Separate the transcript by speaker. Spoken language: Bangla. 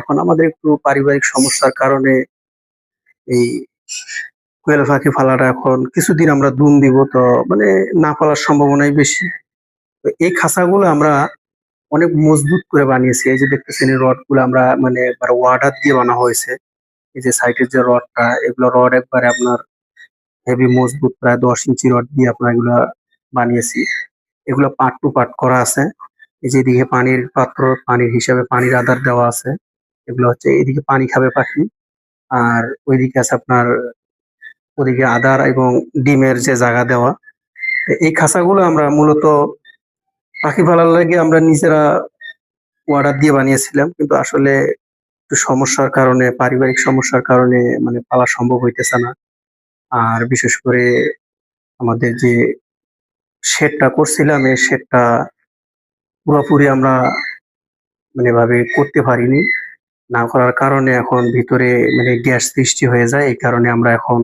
Speaker 1: এখন আমাদের একটু পারিবারিক সমস্যার কারণে এই কোয়েল পাখি পালাটা এখন কিছুদিন আমরা দুম দিব, তো মানে না পালার সম্ভাবনাই বেশি। তো এই খাঁচাগুলো আমরা অনেক মজবুত করে বানিয়েছি। এই যে দেখতেছেন রডগুলো আমরা মানে একবার ওয়ার্ডার দিয়ে বানা হয়েছে। এই যে সাইডের যে রডটা, এগুলো রড একবারে আপনার হেভি মজবুত প্রায় দশ ইঞ্চি রড দিয়ে আপনার এগুলা বানিয়েছি। এগুলো পাট টু পাট করা আছে। এই যে এদিকে পানির পাত্র, পানির হিসাবে পানির আদার দেওয়া আছে। এগুলো হচ্ছে এদিকে পানি খাবে পাখি, আর ওইদিকে আছে আপনার, ওদিকে আদার এবং ডিমের যে জায়গা দেওয়া। এই খাঁচাগুলো আমরা মূলত পাখি পালার লাগে আমরা নিজেরা অর্ডার দিয়ে বানিয়েছিলাম, কিন্তু আসলে একটু সমস্যার কারণে, পারিবারিক সমস্যার কারণে মানে পালা সম্ভব হইতেছে না। আর বিশেষ করে আমাদের যে শেডটা করছিলাম, এই শেডটা পুরোপুরি আমরা মানে ভাবে করতে পারিনি। না করার কারণে এখন ভিতরে মানে গ্যাস সৃষ্টি হয়ে যায় এই কারণে আমরা এখন